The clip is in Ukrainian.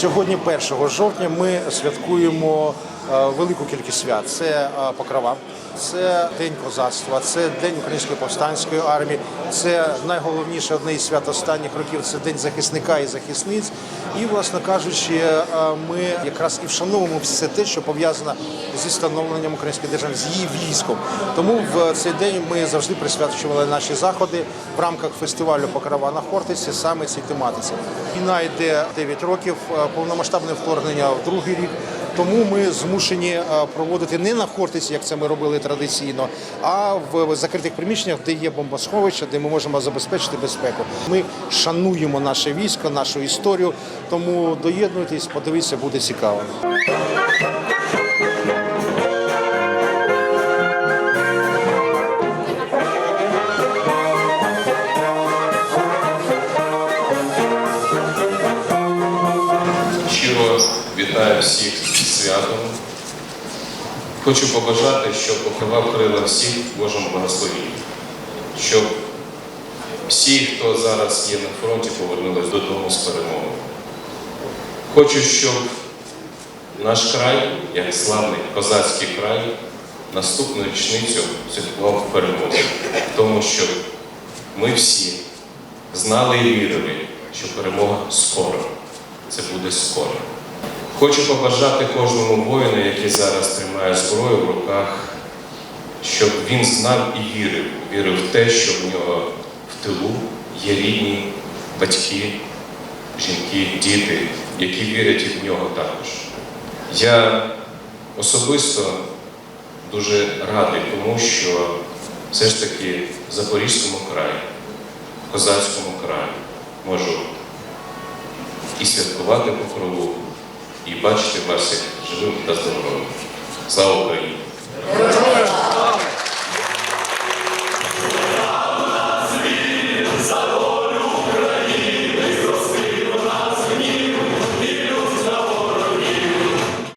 Сьогодні, 1 жовтня, ми святкуємо велику кількість свят. Це е, Покрова, це День козацтва, це День Української повстанської армії. Це найголовніше одне із свят останніх років. Це День захисника і захисниць. І, власне кажучи, е, ми якраз і вшановуємо все те, що пов'язано зі становленням української держави, з її військом. Тому в цей день ми завжди присвячували наші заходи в рамках фестивалю Покрова на Хортиці саме цій тематиці. Війна йде 9 років, е, повномасштабне вторгнення в другий рік. Тому ми змушені е, проводити не на Хортиці, як це ми робили традиційно, а в закритих приміщеннях, де є бомбосховища, де ми можемо забезпечити безпеку. Ми шануємо наше військо, нашу історію. Тому доєднуйтесь, подивіться, буде цікаво. Вітаю всіх святом. Хочу побажати, щоб покрива вкрила всіх Божим благословенням, щоб всі, хто зараз є на фронті, повернулись додому з перемогою. Хочу, щоб наш край, як славний козацький край, наступну річницю святкував перемогу, тому що ми всі знали і вірили, що перемога скоро. Це буде скоро. Хочу побажати кожному воїну, який зараз тримає зброю в руках, щоб він знав і вірив, вірив в те, що в нього в тилу є рідні, батьки, жінки, діти, які вірять і в нього також. Я особисто дуже радий тому, що все ж таки в Запорізькому краї, в Козацькому краї можу і святкувати покрову, і бачити вас як живим та здоровим. Слава Україні!